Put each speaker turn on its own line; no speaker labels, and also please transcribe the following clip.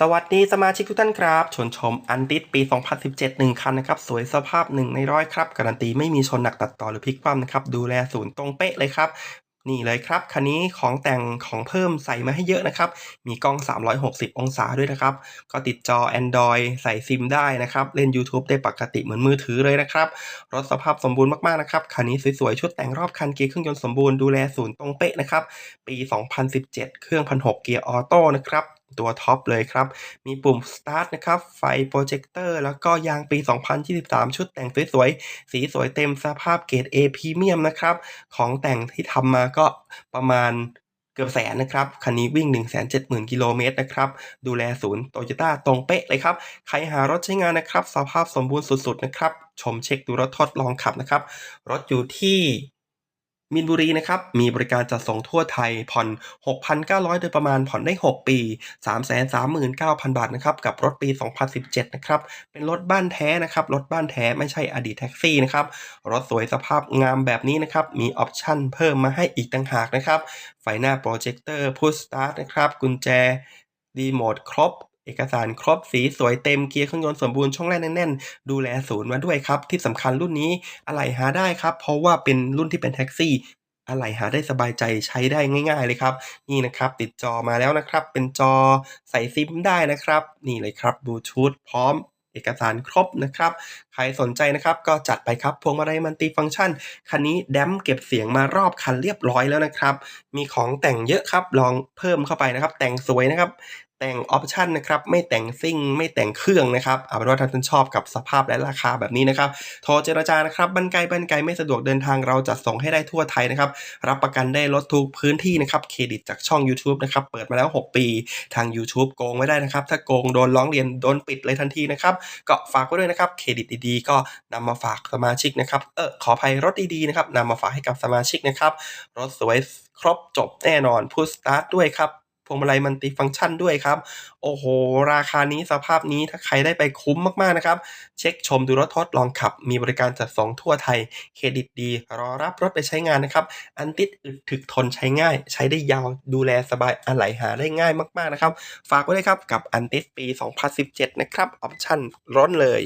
สวัสดีสมาชิกทุกท่านครับชวนชมอันติดปี 2017 1 คันนะครับ สวยสภาพ 1 ในร้อยครับ การันตีไม่มีชนหนักตัดต่อหรือพลิกคว่ำนะครับ ดูแลศูนย์ตรงเป๊ะเลยครับ นี่เลยครับ คันนี้ของแต่งของเพิ่มใส่มาให้เยอะนะครับ มีกล้อง 360 องศาด้วยนะครับ ก็ติดจอ Android ใส่ซิมได้นะครับ เล่น YouTube ได้ปกติเหมือนมือถือเลยนะครับ รถสภาพสมบูรณ์มากๆนะครับ คันนี้สวยๆ ชุดแต่งรอบคันเกียร์เครื่องยนต์สมบูรณ์ ดูแลศูนย์ตรงเป๊ะนะครับ ปี 2017 เครื่อง1,600เกียร์ออโต้นะครับ ตัวท็อปเลยครับ มีปุ่ม Start นะครับ ไฟโปรเจคเตอร์แล้วก็ยางปี 2023 ชุดแต่งสวยๆ สีสวยเต็มสภาพเกรด A พรีเมียมนะครับ ของแต่งที่ทำมาก็ประมาณเกือบแสนนะครับ คันนี้วิ่ง 170,000 กิโลเมตรนะครับ ดูแลศูนย์โตโยต้าตรงเป๊ะเลยครับ ใครหารถใช้งานนะครับ สภาพสมบูรณ์สุดๆนะครับ ชมเช็คดูรถทดลองขับนะครับ รถอยู่ที่ มินบุรีนะครับ มีบริการจัดส่งทั่วไทย ผ่อน 6,900 โดยประมาณผ่อนได้ 6 ปี 339,000 บาทนะครับ กับรถปี 2017 นะครับ เป็นรถบ้านแท้นะครับ รถบ้านแท้ไม่ใช่อดีตแท็กซี่นะครับ รถสวยสภาพงามแบบนี้นะครับ มีออปชั่นเพิ่มมาให้อีกต่างหากนะครับ ไฟหน้าโปรเจคเตอร์พุชสตาร์ทนะครับ กุญแจรีโมทครบ เอกสารครบสีสวยเต็มเกียร์เครื่องยนต์สมบูรณ์ช่องแรกแน่นๆ ดูแลศูนย์มาด้วยครับ ที่สำคัญรุ่นนี้อะไหล่หาได้ครับ เพราะว่าเป็นรุ่นที่เป็นแท็กซี่อะไหล่หาได้สบายใจใช้ได้ง่าย ๆ เลยครับ นี่นะครับ ติดจอมาแล้วนะครับ เป็นจอใส่ซิมได้นะครับ นี่เลยครับบลูทูธพร้อมเอกสารครบนะครับ ใครสนใจนะครับก็จัดไปครับพวงมาลัยมัลติฟังก์ชัน คันนี้แดมเก็บเสียงมารอบคันเรียบร้อยแล้วนะครับ มีของแต่งเยอะครับ ลองเพิ่มเข้าไปนะครับ แต่งสวยนะครับ แต่งออปชันนะครับไม่แต่งซิ่งไม่แต่งเครื่องนะครับเอาเป็นว่าท่านชอบกับสภาพและราคาแบบนี้นะครับโทรเจรจานะครับบันไกลบันไกลไม่สะดวกเดินทางเราจัดส่งให้ได้ทั่วไทยนะครับรับประกันได้ลดทุกพื้นที่นะครับเครดิตจากช่อง YouTube นะครับเปิดมาแล้ว 6 ปีทาง YouTube โกงไม่ได้นะครับ ถ้าโกงโดนร้องเรียนโดนปิดเลยทันทีนะครับก็ฝากไว้ด้วยนะครับเครดิตดีๆ ก็นำมาฝากสมาชิกนะครับเออขออภัยรถดีๆนะครับนำมาฝากให้กับสมาชิกนะครับรถสวยครบจบแน่นอนพูดสตาร์ทด้วยครับ พวงมาลัยมัลติฟังก์ชันด้วยครับ โอ้โห ราคานี้สภาพนี้ถ้าใครได้ไปคุ้มมากๆนะครับ เช็คชมดูรถทดลองขับ มีบริการจัดส่งทั่วไทย เครดิตดี รอรับรถไปใช้งานนะครับ อันติดอึดถึกทนใช้ง่าย ใช้ได้ยาวดูแลสบายอะไหลหาได้ง่ายมากๆนะครับ ฝากไว้เลยครับกับอันติดปี 2017 นะครับออปชั่นร้อนเลย